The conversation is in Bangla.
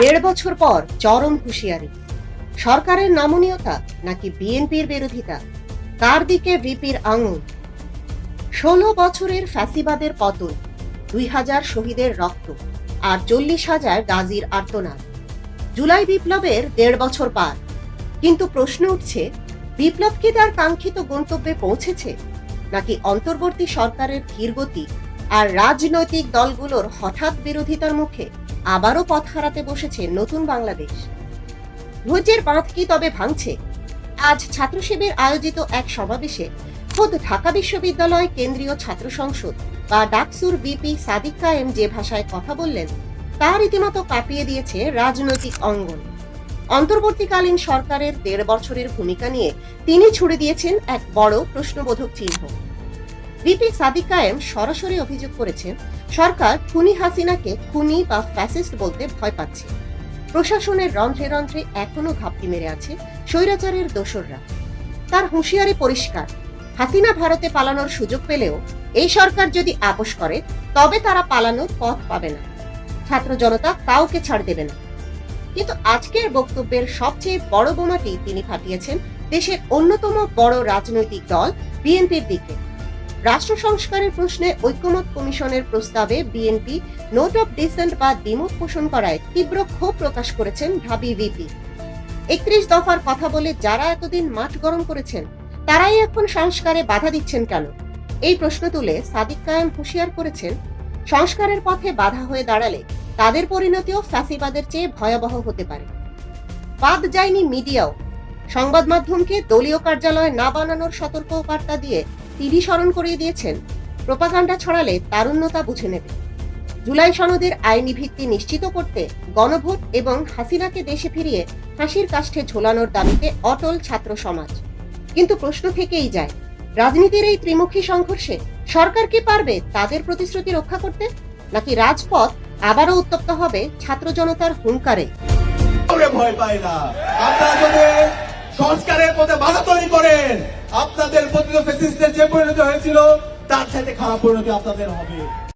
দেড় বছর পর চরম হুঁশিয়ারি। সরকারের নমনীয়তা নাকি বিএনপির বিরোধিতা? কার দিকে ভিপির আঙুল? ষোলো বছরের ফ্যাসিবাদের পতন, দুই হাজার শহীদের রক্ত আর চল্লিশ হাজার গাজীর আর্তনাদ। জুলাই বিপ্লবের দেড় বছর পার। কিন্তু প্রশ্ন উঠছে, বিপ্লব কি তার কাঙ্ক্ষিত গন্তব্যে পৌঁছেছে? নাকি অন্তর্বর্তী সরকারের ধীরগতি আর রাজনৈতিক দলগুলোর হঠাৎ বিরোধিতার মুখে? আবারও পথ হারাতে বসেছে নতুন বাংলাদেশ। ধৈর্যের বাঁধ কি তবে ভাঙছে? আজ ছাত্র শিবির আয়োজিত এক সমাবেশে খোদ ঢাকা বিশ্ববিদ্যালয় কেন্দ্রীয় ছাত্র সংসদ বা ডাকসুর বিপি সাদিক কায়েম যে ভাষায় কথা বললেন, তা রীতিমতো কাঁপিয়ে দিয়েছে রাজনৈতিক অঙ্গন। অন্তর্বর্তীকালীন সরকারের দেড় বছরের ভূমিকা নিয়ে তিনি ছুড়ে দিয়েছেন এক বড় প্রশ্নবোধক চিহ্ন। বিপি সাদিক কায়েম সরাসরি অভিযোগ করেছেন, সরকার খুনি হাসিনাকে খুনি বা ফ্যাসিস্ট বলতে ভয় পাচ্ছে। প্রশাসনের রন্ধ্রে রন্ধ্রে এখনও ঘাপটি মেরে আছে স্বৈরাচারের দোসররা। তার হুঁশিয়ারি পরিষ্কার। হাসিনা ভারতে পালানোর সুযোগ পেলেও এই সরকার যদি আপোষ করে, তবে তারা পালানোর পথ পাবে না। ছাত্র জনতা কাউকে ছাড় দেবে না। কিন্তু আজকের বক্তব্যের সবচেয়ে বড় বোমাটি তিনি ফাটিয়েছেন দেশের অন্যতম বড় রাজনৈতিক দল বিএনপির দিকে। রাষ্ট্র সংস্কারের প্রশ্নে ঐক্যমত কমিশনের প্রস্তাবে বিএনপি নোট অফ ডিসেন্ট বা দ্বিমত পোষণ করায় তীব্র ক্ষোভ প্রকাশ করেছেন ঢাবি ভিপি। একত্রিশ দফার কথা বলে যারা এতদিন মাঠ গরম করেছেন, তারাই এখন সংস্কারে বাধা দিচ্ছেন কেন? এই প্রশ্ন তুলে সাদিক কায়েম হুঁশিয়ার করেছেন, সংস্কারের পথে বাধা হয়ে দাঁড়ালে তাদের পরিণতিও ফ্যাসিবাদের চেয়ে ভয়াবহ হতে পারে। বাদ যায়নি মিডিয়াও। সংবাদ মাধ্যমকে দলীয় কার্যালয় না বানানোর সতর্ক বার্তা দিয়ে তিনি স্মরণ করিয়ে দিয়েছেন, প্রোপাগান্ডা ছড়ালে তারুণ্যতা বুঝে নেবে। জুলাই সনদের আইনি ভিত্তি নিশ্চিত করতে গণভোট এবং হাসিনাকে দেশে ফিরিয়ে ফাঁসির কাষ্ঠে ঝোলানোর দাবিতে অটল ছাত্র সমাজ। কিন্তু প্রশ্ন থেকেই যায়, রাজনীতির এই ত্রিমুখী সংঘর্ষে সরকার কি পারবে তাদের প্রতিশ্রুতি রক্ষা করতে, নাকি রাজপথ আবারও উত্তপ্ত হবে ছাত্র জনতার হুঙ্কারে? ভয় পায় না। সংস্কারের পথে বাধা তৈরি করেন আপনাদের প্রতিটা ফেসিস্টের যে পরিণত হয়েছিল তার সাথে খারাপ পরিণতি আপনাদের হবে।